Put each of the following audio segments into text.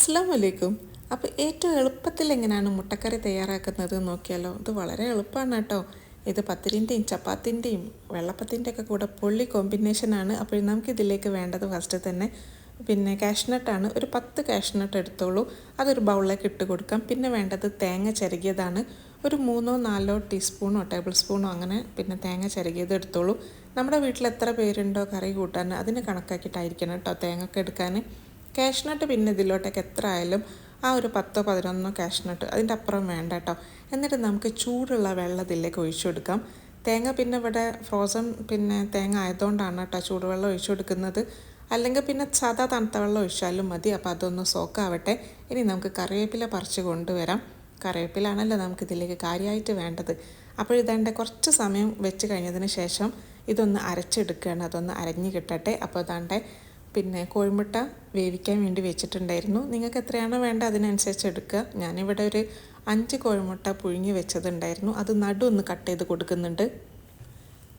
അസ്സാം വലൈക്കും അപ്പോൾ ഏറ്റവും എളുപ്പത്തിൽ എങ്ങനെയാണ് മുട്ടക്കറി തയ്യാറാക്കുന്നത് നോക്കിയാലോ? ഇത് വളരെ എളുപ്പമാണ് കേട്ടോ. ഇത് പത്തിരിന്റെയും ചപ്പാത്തിന്റെയും വെള്ളപ്പത്തിന്റെ ഒക്കെ കൂടെ പൊള്ളി കോമ്പിനേഷനാണ് അപ്പോൾ നമുക്കിതിലേക്ക് വേണ്ടത് ഫസ്റ്റ് തന്നെ പിന്നെ കാഷ്നട്ടാണ് ഒരു പത്ത് കാഷ്നട്ട് എടുത്തോളൂ. അതൊരു ബൗളിലേക്ക് ഇട്ട് കൊടുക്കാം. പിന്നെ വേണ്ടത് തേങ്ങ ചിരകിയതാണ്. ഒരു മൂന്നോ നാലോ ടീസ്പൂണോ ടേബിൾ സ്പൂണോ അങ്ങനെ പിന്നെ തേങ്ങ ചിരകിയത് എടുത്തോളൂ. നമ്മുടെ വീട്ടിൽ എത്ര പേരുണ്ടോ കറി കൂട്ടാൻ? അതിന് കണക്കാക്കിയിട്ടായിരിക്കണം കേട്ടോ തേങ്ങ ഒക്കെ എടുക്കാൻ. കാഷ്നട്ട് പിന്നെ ഇതിലോട്ടേക്ക് എത്ര ആയാലും ആ ഒരു പത്തോ പതിനൊന്നോ കാഷ്നട്ട് അതിന്റെ അപ്പുറം വേണ്ട കേട്ടോ എന്നിട്ട് നമുക്ക് ചൂടുള്ള വെള്ളം ഇതിലേക്ക് ഒഴിച്ചു കൊടുക്കാം. തേങ്ങ പിന്നെ ഇവിടെ ഫ്രോസൺ പിന്നെ തേങ്ങ ആയതുകൊണ്ടാണ് കേട്ടോ ചൂടുവെള്ളം ഒഴിച്ചു കൊടുക്കുന്നത്. അല്ലെങ്കിൽ പിന്നെ സാധാ തണുത്ത വെള്ളം ഒഴിച്ചാലും മതി. അപ്പോൾ അതൊന്ന് സോക്കാവട്ടെ ഇനി നമുക്ക് കറിവേപ്പില പറിച്ച് കൊണ്ടുവരാം. കറിവേപ്പിലാണല്ലോ നമുക്ക് ഇതിലേക്ക് കാര്യമായിട്ട് വേണ്ടത്. അപ്പോൾ ഇതേണ്ട കുറച്ച് സമയം വെച്ച് കഴിഞ്ഞതിന് ശേഷം ഇതൊന്ന് അരച്ചെടുക്കുകയാണ്. അതൊന്ന് അരഞ്ഞ് കിട്ടട്ടെ. അപ്പോൾ അതാണ്ട് പിന്നെ കോഴിമുട്ട വേവിക്കാൻ വേണ്ടി വെച്ചിട്ടുണ്ടായിരുന്നു. നിങ്ങൾക്ക് എത്രയാണോ വേണ്ട അതിനനുസരിച്ച് എടുക്കുക. ഞാനിവിടെ ഒരു അഞ്ച് കോഴിമുട്ട പുഴുങ്ങി വെച്ചതുണ്ടായിരുന്നു. അത് നടു ഒന്ന് കട്ട് ചെയ്ത് കൊടുക്കുന്നുണ്ട്.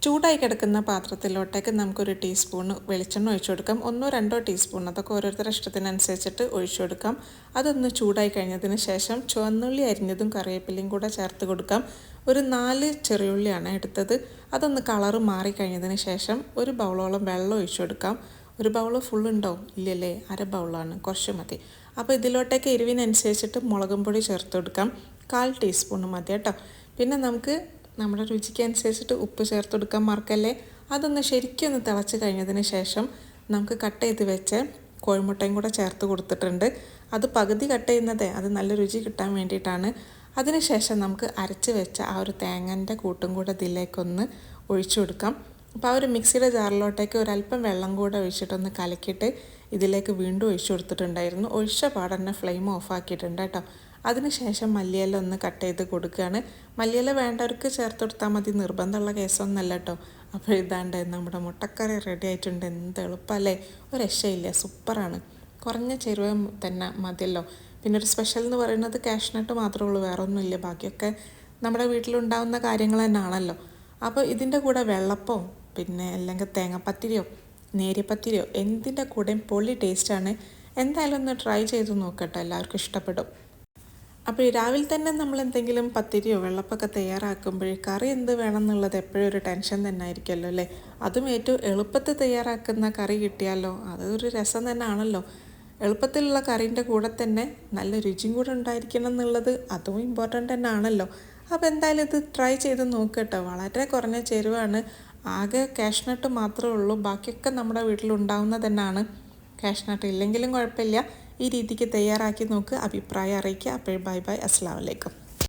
ചൂടായി കിടക്കുന്ന പാത്രത്തിലോട്ടേക്ക് നമുക്കൊരു ടീസ്പൂൺ വെളിച്ചെണ്ണ ഒഴിച്ചു കൊടുക്കാം. ഒന്നോ രണ്ടോ ടീസ്പൂൺ അതൊക്കെ ഓരോരുത്തരുടെ ഇഷ്ടത്തിനനുസരിച്ചിട്ട് ഒഴിച്ചു കൊടുക്കാം. അതൊന്ന് ചൂടായി കഴിഞ്ഞതിന് ശേഷം ചുവന്നുള്ളി അരിഞ്ഞതും കറിവേപ്പിലയും കൂടെ ചേർത്ത് കൊടുക്കാം. ഒരു നാല് ചെറിയുള്ളിയാണ് എടുത്തത്. അതൊന്ന് കളറ് മാറി കഴിഞ്ഞതിന് ശേഷം ഒരു ബൗളോളം വെള്ളം ഒഴിച്ചു കൊടുക്കാം. ഒരു ബൗൾ ഫുൾ ഉണ്ടാവും ഇല്ലല്ലേ? അര ബൗളാണ്. കുറച്ച് മതി. അപ്പോൾ ഇതിലോട്ടേക്ക് എരിവിനനുസരിച്ചിട്ട് മുളകും പൊടി ചേർത്ത് കൊടുക്കാം. കാൽ ടീസ്പൂൺ മതി കേട്ടോ. പിന്നെ നമുക്ക് നമ്മുടെ രുചിക്ക് അനുസരിച്ചിട്ട് ഉപ്പ് ചേർത്ത് കൊടുക്കാൻ മറക്കല്ലേ? അതൊന്ന് ശരിക്കും ഒന്ന് തിളച്ച് കഴിഞ്ഞതിന് ശേഷം നമുക്ക് കട്ട് ചെയ്ത് വെച്ച് കോഴിമുട്ടയും കൂടെ ചേർത്ത് കൊടുത്തിട്ടുണ്ട്. അത് പകുതി കട്ട് ചെയ്യുന്നതേ അത് നല്ല രുചി കിട്ടാൻ വേണ്ടിയിട്ടാണ്. അതിനുശേഷം നമുക്ക് അരച്ച് വെച്ച ആ ഒരു തേങ്ങന്റെ കൂട്ടും കൂടെ ഇതിലേക്കൊന്ന് ഒഴിച്ചു കൊടുക്കാം. അപ്പോൾ ആ ഒരു മിക്സിയുടെ ജാറിലോട്ടേക്ക് ഒരല്പം വെള്ളം കൂടെ ഒഴിച്ചിട്ടൊന്ന് കലക്കിയിട്ട് ഇതിലേക്ക് വീണ്ടും ഒഴിച്ചു കൊടുത്തിട്ടുണ്ടായിരുന്നു. ഒഴിച്ച പാടന്നെ ഫ്ലെയിം ഓഫ് ആക്കിയിട്ടുണ്ട് കേട്ടോ. അതിനുശേഷം മല്ലിയില ഒന്ന് കട്ട് ചെയ്ത് കൊടുക്കുകയാണ്. മല്ലിയില വേണ്ടവർക്ക് ചേർത്ത് കൊടുത്താൽ മതി. നിർബന്ധമുള്ള കേസൊന്നല്ല കേട്ടോ. അപ്പോൾ ഇതാണ്ട് നമ്മുടെ മുട്ടക്കറി റെഡി ആയിട്ടുണ്ട്. എന്ത് എളുപ്പമല്ലേ? ഒരു രക്ഷയില്ല. സൂപ്പറാണ്. കുറഞ്ഞ ചേരുവ തന്നെ മതിയല്ലോ. പിന്നെ ഒരു സ്പെഷ്യൽ എന്ന് പറയുന്നത് കാഷ്നട്ട് മാത്രമേ ഉള്ളൂ. വേറെ ഒന്നുമില്ല. ബാക്കിയൊക്കെ നമ്മുടെ വീട്ടിലുണ്ടാകുന്ന കാര്യങ്ങൾ തന്നെയാണല്ലോ. അപ്പോൾ ഇതിന്റെ കൂടെ വെള്ളപ്പോ പിന്നെ അല്ലെങ്കിൽ തേങ്ങാപ്പത്തിരിയോ നേരിയപ്പത്തിരിയോ എന്തിന്റെ കൂടെയും പൊള്ളി ടേസ്റ്റാണ് എന്തായാലും ഒന്ന് ട്രൈ ചെയ്ത് നോക്കട്ടെ എല്ലാവർക്കും ഇഷ്ടപ്പെടും. അപ്പോൾ രാവിലെ തന്നെ നമ്മൾ എന്തെങ്കിലും പത്തിരിയോ വെള്ളപ്പൊക്കെ തയ്യാറാക്കുമ്പോൾ കറി എന്ത് വേണം എന്നുള്ളത് എപ്പോഴും ഒരു ടെൻഷൻ തന്നെ ആയിരിക്കുമല്ലോ അല്ലേ? അതും ഏറ്റവും എളുപ്പത്തിൽ തയ്യാറാക്കുന്ന കറി കിട്ടിയാലോ? അതൊരു രസം തന്നെ ആണല്ലോ. എളുപ്പത്തിലുള്ള കറീന്റെ കൂടെ തന്നെ നല്ല രുചിയും കൂടെ ഉണ്ടായിരിക്കണം എന്നുള്ളത് അതും ഇമ്പോർട്ടന്റ് തന്നെ ആണല്ലോ. അപ്പോൾ എന്തായാലും ഇത് ട്രൈ ചെയ്ത് നോക്കട്ടോ വളരെ കുറഞ്ഞ ചേരുവാണ്. ആകെ കാഷ്നട്ട് മാത്രമേ ഉള്ളൂ. ബാക്കിയൊക്കെ നമ്മുടെ വീട്ടിലുണ്ടാവുന്നത് തന്നെയാണ് കാഷ്നട്ട് ഇല്ലെങ്കിലും കുഴപ്പമില്ല. ഈ രീതിക്ക് തയ്യാറാക്കി നോക്ക്. അഭിപ്രായം അറിയിക്കുക. അപ്പോൾ ബൈ ബൈ. അസ്സാം വലൈക്കും